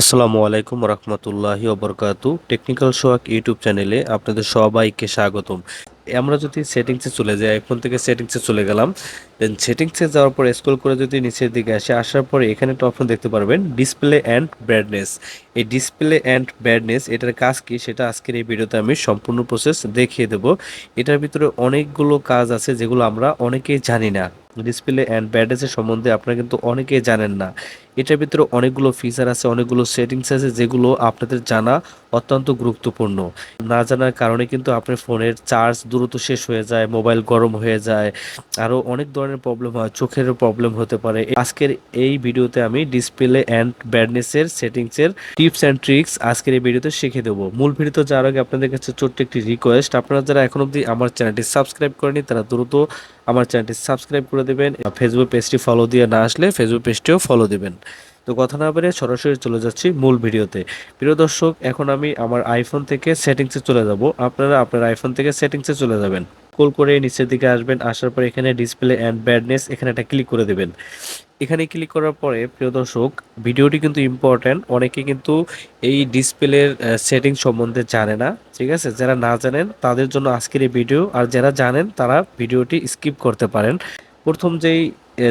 আসসালামু আলাইকুম রহমতুল্লাহি ওবরকাতু। টেকনিক্যাল সোয়াক ইউটিউব চ্যানেলে আপনাদের সবাইকে স্বাগতম। আমরা যদি সেটিংসে চলে যাই, এখন থেকে সেটিংসে চলে গেলাম। দেন সেটিংসে যাওয়ার পর স্ক্রল করে যদি নিচের দিকে আসে, আসার পরে এখানে একটা অপশন দেখতে পারবেন ডিসপ্লে অ্যান্ড ব্রাইটনেস এই ডিসপ্লে অ্যান্ড ব্রাইটনেস এটার কাজ কি? সেটা আজকের এই ভিডিওতে আমি সম্পূর্ণ প্রসেস দেখিয়ে দেবো। এটার ভিতরে অনেকগুলো কাজ আছে যেগুলো আমরা অনেকেই জানি না। ডিসপ্লে অ্যান্ড ব্রাইটনেসের সম্বন্ধে আপনারা কিন্তু অনেকেই জানেন না। এটার ভিতরে অনেকগুলো ফিচার আছে, অনেকগুলো সেটিংস আছে, যেগুলো আপনাদের জানা অত্যন্ত গুরুত্বপূর্ণ। না জানার কারণে কিন্তু আপনার ফোনের চার্জ দ্রুত শেষ হয়ে যায় মোবাইল গরম হয়ে যায়, আরও অনেক ধরনের প্রবলেম হয়, চোখের প্রবলেম হতে পারে। আজকের এই ভিডিওতে আমি ডিসপ্লে অ্যান্ড ব্যাডনেসের সেটিংসের টিপস অ্যান্ড ট্রিক্স আজকের এই ভিডিওতে শিখে দেবো। মূল ভিডিওতে যাওয়ার আগে আপনাদের কাছে ছোট্ট একটি রিকোয়েস্ট আপনারা যারা এখন অবধি আমার চ্যানেলটি সাবস্ক্রাইব করেনি তারা দ্রুত আমার চ্যানেলটি সাবস্ক্রাইব করে দেবেন। ফেসবুক পেজটি ফলো দিয়ে না আসলে ফেসবুক পেজটিও ফলো দেবেন। তো কথা না বেরিয়ে সরাসরি চলে যাচ্ছি মূল ভিডিওতে। প্রিয় দর্শক, এখন আমি আমার আইফোন থেকে সেটিংসে চলে যাব। আপনারা আপনার আইফোন থেকে সেটিংসে চলে যাবেন। কল করে নিচের দিকে আসবেন, আসার পর এখানে ডিসপ্লে অ্যান্ড ব্যাডনেস এখানে একটা ক্লিক করে দেবেন। এখানে ক্লিক করার পরে, প্রিয় দর্শক, ভিডিওটি কিন্তু ইম্পর্ট্যান্ট অনেকে কিন্তু এই ডিসপ্লের সেটিং সম্বন্ধে জানে না, ঠিক আছে? যারা না জানেন, তাদের জন্য আজকের এই ভিডিও আর যারা জানেন, তারা ভিডিওটি স্কিপ করতে পারেন। প্রথম যেই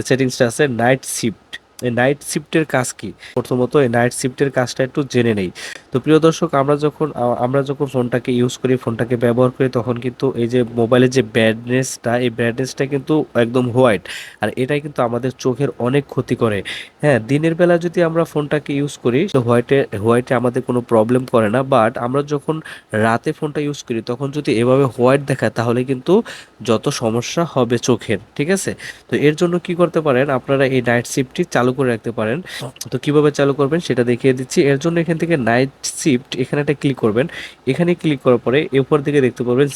সেটিংসটা আছে নাইট শিফট এই নাইট শিফটের কাজ কি? প্রথমত এই নাইট শিফটের কাজটা একটু জেনে নেই। তো প্রিয় দর্শক, আমরা যখন আমরা যখন ফোনটাকে ইউজ করি, ফোনটাকে ব্যবহার করি, তখন কিন্তু এই যে মোবাইলের যে ব্যাডনেসটা এই ব্যাডনেসটা কিন্তু একদম হোয়াইট আর এটাই কিন্তু আমাদের চোখের অনেক ক্ষতি করে। হ্যাঁ দিনের বেলা যদি আমরা ফোনটাকে ইউজ করি, তো হোয়াইটে হোয়াইটে আমাদের কোনো প্রবলেম করে না। বাট আমরা যখন রাতে ফোনটা ইউজ করি, তখন যদি এভাবে হোয়াইট দেখায়, তাহলে কিন্তু যত সমস্যা হবে চোখের, ঠিক আছে? তো এর জন্য কি করতে পারেন? আপনারা এই নাইট শিফটটি চালু করে রাখতে পারেন। তো কীভাবে চালু করবেন সেটা দেখিয়ে দিচ্ছি। এর জন্য এখান থেকে নাইট শিফট এখানে একটা ক্লিক করবেন। এখানে ক্লিক করার পরে উপর দিকে দেখতে পারবেন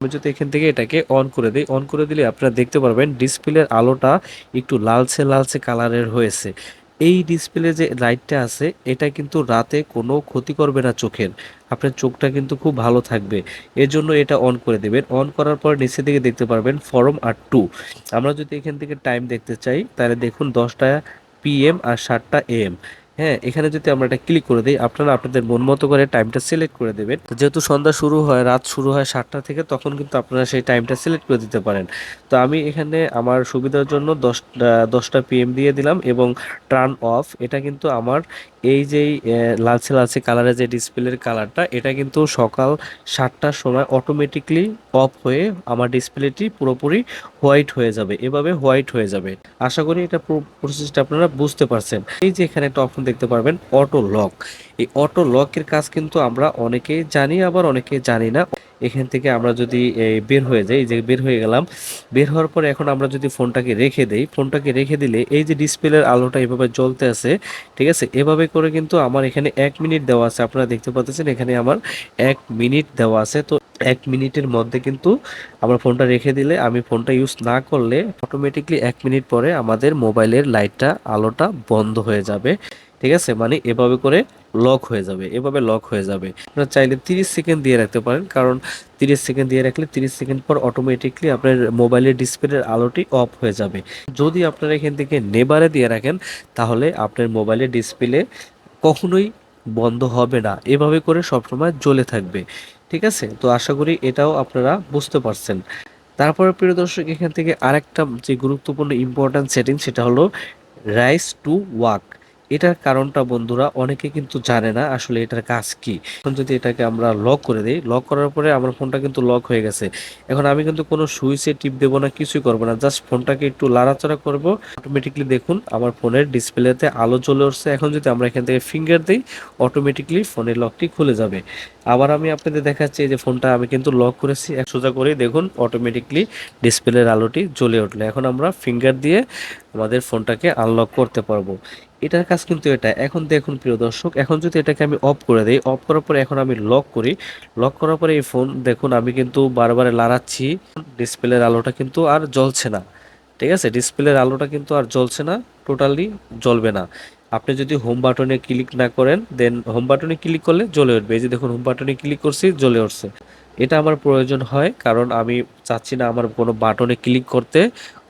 আমি যদি এখান থেকে এটাকে অন করে দিই অন করে দিলে আপনারা দেখতে পারবেন ডিসপ্লের আলোটা একটু লালচে লালচে কালারের হয়েছে। এই ডিসপ্লে যে লাইটটা আছে, এটা কিন্তু রাতে কোনো ক্ষতি করবে না চোখের। আপনার চোখটা কিন্তু খুব ভালো থাকবে। এর জন্য এটা অন করে দেবেন। অন করার পর নিচে দিকে দেখতে পারবেন ফরম আর টু আমরা যদি এখান থেকে টাইম দেখতে চাই, তাহলে দেখুন দশটা পিএম আর সাতটা এম হ্যাঁ এখানে যদি আমরা এটা ক্লিক করে দিই, আপনারা আপনাদের মন মতো করে টাইমটা সিলেক্ট করে দেবেন। যেহেতু সন্ধ্যা শুরু হয়, রাত শুরু হয় সাতটা থেকে, তখন কিন্তু আপনারা সেই টাইমটা সিলেক্ট করে দিতে পারেন। তো আমি এখানে আমার সুবিধার জন্য দশটা দশটা পিএম দিয়ে দিলাম এবং টার্ন অফ এটা কিন্তু আমার এই যেই লালচে লালচে কালারের যে ডিসপ্লের কালারটা, এটা কিন্তু সকাল সাতটার সময় অটোমেটিকলি অফ হয়ে আমার ডিসপ্লেটি পুরোপুরি হোয়াইট হয়ে যাবে। এভাবে হোয়াইট হয়ে যাবে। আশা করি এটা প্রসেসটা আপনারা বুঝতে পারছেন। এই যে এখানে একটা অপশন দেখতে পারবেন অটো লক এই অটো লকের কাজ কিন্তু আমরা অনেকেই জানি, আবার অনেকে জানি না। এখান থেকে আমরা যদি বের হয়ে যাই, যে বের হয়ে গেলাম, বের হওয়ার পরে এখন আমরা যদি ফোনটাকে রেখে দেই, ফোনটাকে রেখে দিলে এই যে ডিসপ্লের আলোটা এভাবে জ্বলতে আছে, ঠিক আছে, এভাবে করে কিন্তু আমার এখানে এক মিনিট দেওয়া আছে, আপনারা দেখতে পাচ্ছেন এখানে আমার এক মিনিট দেওয়া আছে, তো এক মিনিটের মধ্যে কিন্তু আমার ফোনটা রেখে দিলে আমি ফোনটা ইউজ না করলে অটোমেটিকলি এক মিনিট পরে আমাদের মোবাইলের লাইটটা, আলোটা বন্ধ হয়ে যাবে, ঠিক আছে মানে এভাবে করে লক হয়ে যাবে, এভাবে লক হয়ে যাবে। আপনারা চাইলে তিরিশ সেকেন্ড দিয়ে রাখতে পারেন, কারণ তিরিশ সেকেন্ড দিয়ে রাখলে তিরিশ সেকেন্ড পর অটোমেটিকলি আপনার মোবাইলের ডিসপ্লের আলোটি অফ হয়ে যাবে। যদি আপনারা এখান থেকে নেবারে দিয়ে রাখেন, তাহলে আপনার মোবাইলের ডিসপ্লে কখনোই বন্ধ হবে না। এভাবে করে সবসময় জ্বলে থাকবে, ঠিক আছে? তো আশা করি এটাও আপনারা বুঝতে পারছেন। তারপরে প্রিয় দর্শক, এখান থেকে আরেকটা যে গুরুত্বপূর্ণ ইম্পর্ট্যান্ট সেটিং সেটা হলো রাইস টু ওয়াক এটার কারণটা বন্ধুরা অনেকে কিন্তু জানে না আসলে এটার কাজ কি। এখন যদি এটাকে আমরা লক করে দিই লক করার পরে আমার ফোনটা কিন্তু লক হয়ে গেছে। এখন আমি কিন্তু কোনো সুইচে টিপ দেবো না, কিছুই করব না জাস্ট ফোনটাকে একটু লাড়াচাড়া করব। অটোমেটিকলি দেখুন আমার ফোনের ডিসপ্লেতে আলো চলে আসছে। এখন যদি আমরা এখান থেকে ফিঙ্গার দিই অটোমেটিকলি ফোনের লকটি খুলে যাবে। আবার আমি আপনাদের দেখাচ্ছি যে ফোনটা আমি কিন্তু লক করেছি। এক সোজা করে দেখুন অটোমেটিকলি ডিসপ্লের আলোটি জ্বলে উঠল। এখন আমরা ফিঙ্গার দিয়ে আমাদের ফোনটাকে আনলক করতে পারব। এটার কাজ কিন্তু এটা। এখন দেখুন প্রিয় দর্শক, এখন যদি এটাকে আমি অফ করে দিই অফ করার পরে এখন আমি লক করি। লক করার পরে এই ফোন দেখুন আমি কিন্তু বারবার লাড়াচ্ছি। ডিসপ্লের আলোটা কিন্তু আর জ্বলছে না। ঠিক আছে? ডিসপ্লের আলোটা কিন্তু আর জ্বলছে না টোটালি জ্বলবে না। আপনি যদি হোম বাটনে ক্লিক না করেন দেন হোম বাটনে ক্লিক করলে জ্বলে উঠবে। এই যে দেখুন হোম বাটনে ক্লিক করছি, জ্বলে উঠছে। এটা আমার প্রয়োজন হয়, কারণ আমি চাচ্ছি না আমার কোনো বাটনে ক্লিক করতে।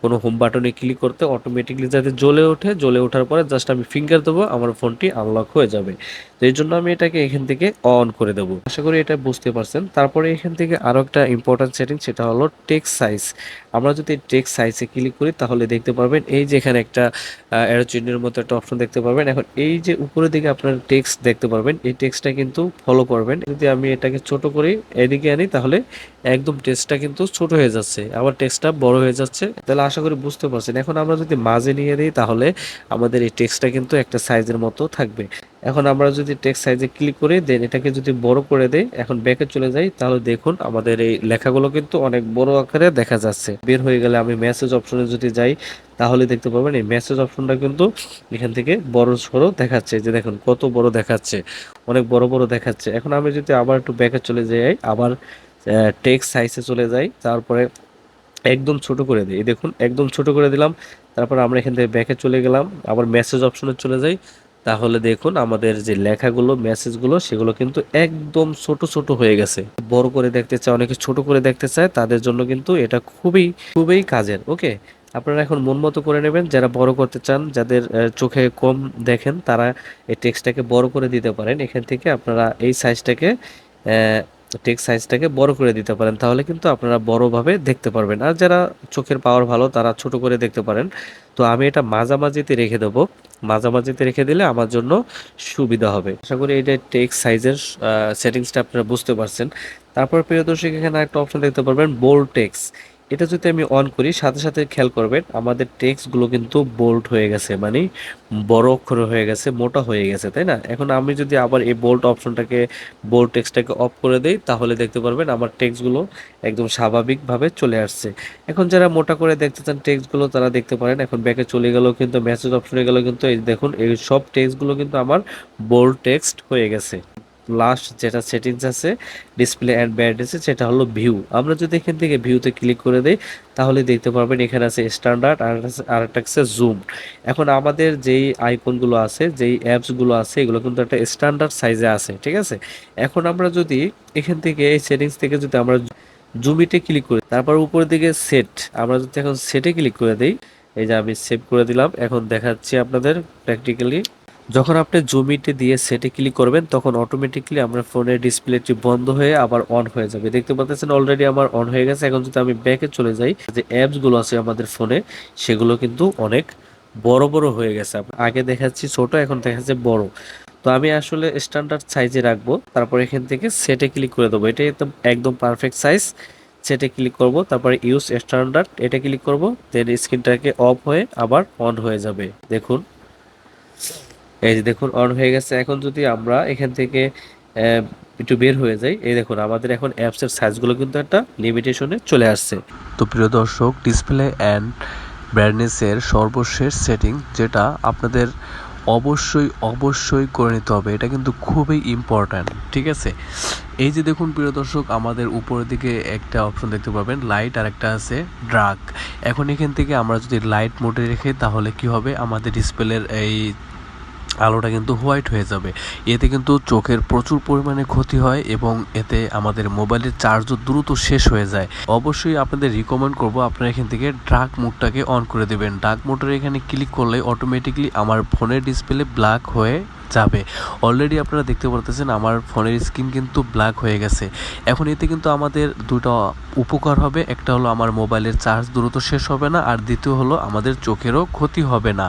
কোনো হোম বাটনে ক্লিক করতে অটোমেটিকলি যাতে জ্বলে ওঠে। জ্বলে ওঠার পরে জাস্ট আমি ফিঙ্গার দেবো, আমার ফোনটি আনলক হয়ে যাবে। তো এই জন্য আমি এটাকে এখান থেকে অন করে দেবো। আশা করি এটা বুঝতে পারছেন। তারপরে এখান থেকে আরও একটা ইম্পর্ট্যান্ট সেটিং সেটা হলো টেক্সট সাইজ আমরা যদি টেক্সট সাইজে ক্লিক করি, তাহলে দেখতে পারবেন এই যে এখানে একটা অ্যারো চিহ্নের মতো একটা অপশন দেখতে পারবেন। এখন এই যে উপরের দিকে আপনার টেক্সট দেখতে পারবেন, এই টেক্সটটা কিন্তু ফলো করবেন। যদি আমি এটাকে ছোট করি, এদিকে আনি, তাহলে একদম টেক্সটটা কিন্তু ছোট হয়ে যাচ্ছে। আবার টেক্সটটা বড় হয়ে যাচ্ছে। তাহলে আশা করি বুঝতে পারছেন। এখন আমরা যদি মাঝে নিয়ে দিই, তাহলে আমাদের এই টেক্সটটা কিন্তু একটা সাইজের মতো থাকবে। এখন আমরা যদি টেক্সট সাইজে ক্লিক করি দেন এটাকে যদি বড় করে দেই, এখন ব্যাকে চলে যাই, তাহলে দেখুন আমাদের এই লেখাগুলো কিন্তু অনেক বড় আকারে দেখা যাচ্ছে। বের হয়ে গেলে আমি মেসেজ অপশনে যদি যাই, তাহলে দেখতে পাবেন এই মেসেজ অপশনটা কিন্তু এখান থেকে বড় সড়ো দেখাচ্ছে। যে দেখুন, কত বড় দেখাচ্ছে, অনেক বড় বড় দেখাচ্ছে। এখন আমি যদি আবার একটু ব্যাকে চলে যাই, আবার টেক্সট সাইজে চলে যাই, তারপরে একদম ছোট করে দিই। দেখুন, একদম ছোট করে দিলাম, তারপর আমরা এখান থেকে ব্যাকে চলে গেলাম, আবার মেসেজ অপশনে চলে যাই। তাহলে দেখুন আমাদের যে লেখাগুলো, মেসেজগুলো, সেগুলো কিন্তু একদম ছোট ছোট হয়ে গেছে। বড় করে দেখতে চায়, অনেকে ছোট করে দেখতে চায়, তাদের জন্য কিন্তু এটা খুবই খুবই কাজের, ওকে? আপনারা এখন মন মতো করে নেবেন, যারা বড় করতে চান, যাদের চোখে কম দেখেন, তারা এই টেক্সটটাকে বড় করে দিতে পারেন। এখান থেকে আপনারা এই সাইজটাকে টেক্সট সাইজটাকে বড় করে দিতে পারেন। তাহলে কিন্তু আপনারা বড়ভাবে দেখতে পারবেন। আর যারা চোখের পাওয়ার ভালো, তারা ছোট করে দেখতে পারেন। তো আমি এটা মাঝামাঝিতে রেখে দেবো। মাঝামাঝিতে রেখে দিলে আমার জন্য সুবিধা হবে। আশা করি এটা টেক্স সাইজের সেটিংসটা আপনারা বুঝতে পারছেন। তারপর প্রিয় দর্শক এখানে একটা অপশন দেখতে পারবেন বোল্ড টেক্সট এটা যদি আমি অন করি, সাথে সাথে খেয়াল করবেন, আমাদের টেক্সটগুলো কিন্তু বোল্ড হয়ে গেছে মানে বড় অক্ষর হয়ে গেছে, মোটা হয়ে গেছে, তাই না? এখন আমি যদি আবার এই বোল্ড অপশনটাকে বোল্ড টেক্সটটাকে অফ করে দেই, তাহলে দেখতে পারবেন আমার টেক্সটগুলো একদম স্বাভাবিকভাবে চলে আসছে। এখন যারা মোটা করে দেখতে চান টেক্সটগুলো তারা দেখতে পারেন, এখন ব্যাকে চলে গেলেও কিন্তু মেসেজ অপশনে গেলেও কিন্তু, এই দেখুন, এই সব টেক্সটগুলো কিন্তু আমার বোল্ড টেক্সট হয়ে গেছে। লাস্ট যেটা সেটিংস আছে ডিসপ্লে অ্যান্ড ব্যান্ডেসে সেটা হলো ভিউ আমরা যদি এখান থেকে ভিউতে ক্লিক করে দেই, তাহলে দেখতে পারবেন এখানে আছে স্ট্যান্ডার্ড আর আর একটা আছে জুম এখন আমাদের যেই আইকনগুলো আছে, যেই অ্যাপসগুলো আছে, এগুলো কিন্তু একটা স্ট্যান্ডার্ড সাইজে আছে, ঠিক আছে? এখন আমরা যদি এখান থেকে, এই সেটিংস থেকে যদি আমরা জুমিতে ক্লিক করি, তারপর উপরের দিকে সেট আমরা যদি এখন সেটে ক্লিক করে দিই, এই যে আমি সেভ করে দিলাম, এখন দেখাচ্ছি আপনাদের প্র্যাকটিক্যালি যখন আপনি জুমিতে দিয়ে সেটে ক্লিক করবেন, তখন অটোমেটিকলি আমার ফোনের ডিসপ্লেটি বন্ধ হয়ে আবার অন হয়ে যাবে। দেখতে পাচ্ছেন অলরেডি আমার অন হয়ে গেছে। এখন যদি আমি ব্যাকে চলে যাই, যে অ্যাপসগুলো আছে আমাদের ফোনে সেগুলো কিন্তু অনেক বড় বড় হয়ে গেছে। আগে দেখাচ্ছি ছোট, এখন দেখাচ্ছে বড়। তো আমি আসলে স্ট্যান্ডার্ড সাইজে রাখব, তারপর এখান থেকে সেটে ক্লিক করে দেবো। এটা একদম একদম পারফেক্ট সাইজ সেটে ক্লিক করব, তারপরে ইউজ স্ট্যান্ডার্ড এটা ক্লিক করব দেন স্ক্রিনটাকে অফ হয়ে আবার অন হয়ে যাবে। দেখুন। এই যে দেখুন অন হয়ে গেছে। এখন যদি আমরা এখান থেকে একটু বের হয়ে যাই, এই দেখুন, আমাদের এখন অ্যাপসের সাইজগুলো কিন্তু একটা লিমিটেশনে চলে আসছে। তো প্রিয় দর্শক ডিসপ্লে অ্যান্ড ব্রাইটনেসের সর্বশেষ সেটিং যেটা আপনাদের অবশ্যই অবশ্যই করে নিতে হবে, এটা কিন্তু খুবই ইম্পর্ট্যান্ট ঠিক আছে? এই যে দেখুন, প্রিয় দর্শক, আমাদের উপরের দিকে একটা অপশন দেখতে পাবেন লাইট আর একটা আছে ড্রাগ এখন এখান থেকে আমরা যদি লাইট মোডে রেখে, তাহলে কি হবে? আমাদের ডিসপ্লের এই আলোটা কিন্তু হোয়াইট হয়ে যাবে। এতে কিন্তু চোখের প্রচুর পরিমাণে ক্ষতি হয় এবং এতে আমাদের মোবাইলের চার্জও দ্রুত শেষ হয়ে যায়। অবশ্যই আপনাদের রিকমেন্ড করব, আপনারা এখান থেকে ডার্ক মোডটাকে অন করে দেবেন। ডার্ক মোডের এখানে ক্লিক করলে অটোমেটিকলি আমার ফোনের ডিসপ্লে ব্ল্যাক হয়ে যাবে। অলরেডি আপনারা দেখতে পারতেছেন আমার ফোনের স্ক্রিন কিন্তু ব্ল্যাক হয়ে গেছে। এখন এতে কিন্তু আমাদের দুটো উপকার হবে। একটা হলো আমার মোবাইলের চার্জ দ্রুত শেষ হবে না, আর দ্বিতীয় হলো আমাদের চোখেরও ক্ষতি হবে না।